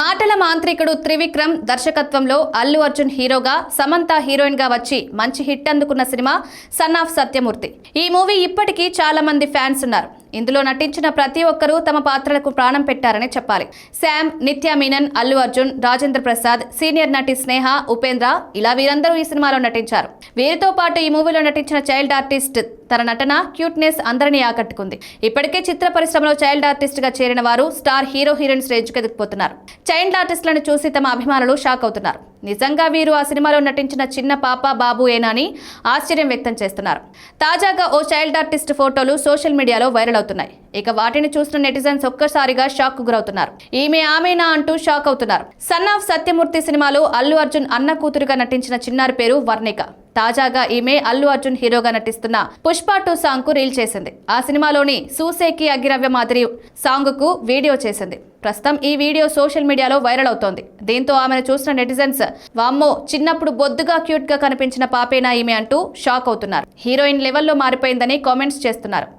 మాటల మాంత్రికుడు త్రివిక్రమ్ దర్శకత్వంలో అల్లు అర్జున్ హీరోగా సమంత హీరోయిన్గా వచ్చి మంచి హిట్ అందుకున్న సినిమా సన్ ఆఫ్ సత్యమూర్తి. ఈ మూవీ ఇప్పటికీ చాలా మంది ఫ్యాన్స్ ఉన్నారు. ఇందులో నటించిన ప్రతి ఒక్కరూ తమ పాత్రలకు ప్రాణం పెట్టారని చెప్పాలి. శామ్ నిత్య మీనన్ అల్లు అర్జున్ రాజేంద్ర ప్రసాద్ సీనియర్ నటి స్నేహ ఉపేంద్ర ఇలా వీరందరూ ఈ సినిమాలో నటించారు. వీరితో పాటు ఈ మూవీలో నటించిన చైల్డ్ ఆర్టిస్ట్ తన నటన క్యూట్నెస్ అందరినీ ఆకట్టుకుంది. ఇప్పటికే చిత్ర పరిశ్రమలో చైల్డ్ ఆర్టిస్ట్గా చేరిన వారు స్టార్ హీరో హీరోయిన్స్ రేంజ్ ఎదిగిపోతున్నారు. చైల్డ్ ఆర్టిస్టులను చూసి తమ అభిమానులు షాక్ అవుతున్నారు. నిజంగా వీరు ఆ సినిమాలో నటించిన చిన్న పాప బాబు ఏనాని ఆశ్చర్యం వ్యక్తం చేస్తున్నారు. తాజాగా ఓ చైల్డ్ ఆర్టిస్ట్ ఫోటోలు సోషల్ మీడియాలో వైరల్ అవుతున్నాయి. ఇక వాటిని చూసిన నెటిజన్స్ ఒక్కసారిగా షాక్ గురవుతున్నారు. ఈమె ఆమెనా అంటూ షాక్ అవుతున్నారు. సన్ ఆఫ్ సత్యమూర్తి సినిమాలో అల్లు అర్జున్ అన్న కూతురుగా నటించిన చిన్నారి పేరు వర్ణిక. తాజాగా ఈమె అల్లు అర్జున్ హీరోగా నటిస్తున్న పుష్ప టూ సాంగ్కు రీల్ చేసింది. ఆ సినిమాలోని సూసేకి అగ్గిరవ్య మాదిరి సాంగ్కు వీడియో చేసింది. ప్రస్తుతం ఈ వీడియో సోషల్ మీడియాలో వైరల్ అవుతోంది. దీంతో ఆమెను చూసిన నెటిజన్స్ వామ్మో చిన్నప్పుడు బొద్దుగా క్యూట్గా కనిపించిన పాపేనా ఈమె అంటూ షాక్ అవుతున్నారు. హీరోయిన్ లెవెల్లో మారిపోయిందని కామెంట్స్ చేస్తున్నారు.